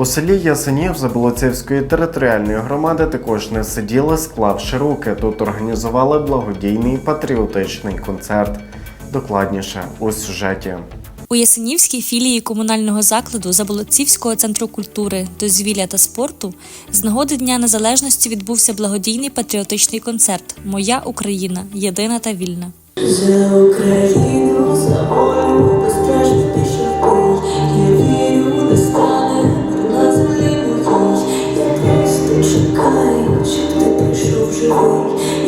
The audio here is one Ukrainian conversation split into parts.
У селі Ясенів Заболоцівської територіальної громади також не сиділи, склавши руки. Тут організували благодійний патріотичний концерт. Докладніше у сюжеті. У Ясенівській філії комунального закладу Заболоцівського центру культури, дозвілля та спорту з нагоди Дня Незалежності відбувся благодійний патріотичний концерт Моя Україна єдина та вільна. За Україну, за волю, безстрашно you.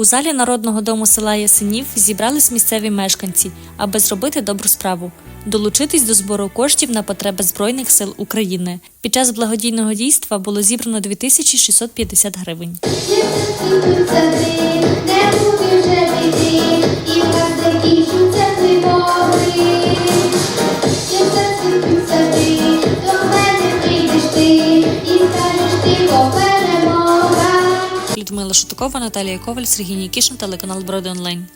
У залі народного дому села Ясенів зібрались місцеві мешканці, аби зробити добру справу. Долучитись до збору коштів на потреби Збройних сил України. Під час благодійного дійства було зібрано 2650 гривень. Людмила Шутакова, Наталія Коваль, Сергій Нікішин, телеканал Броди Онлайн.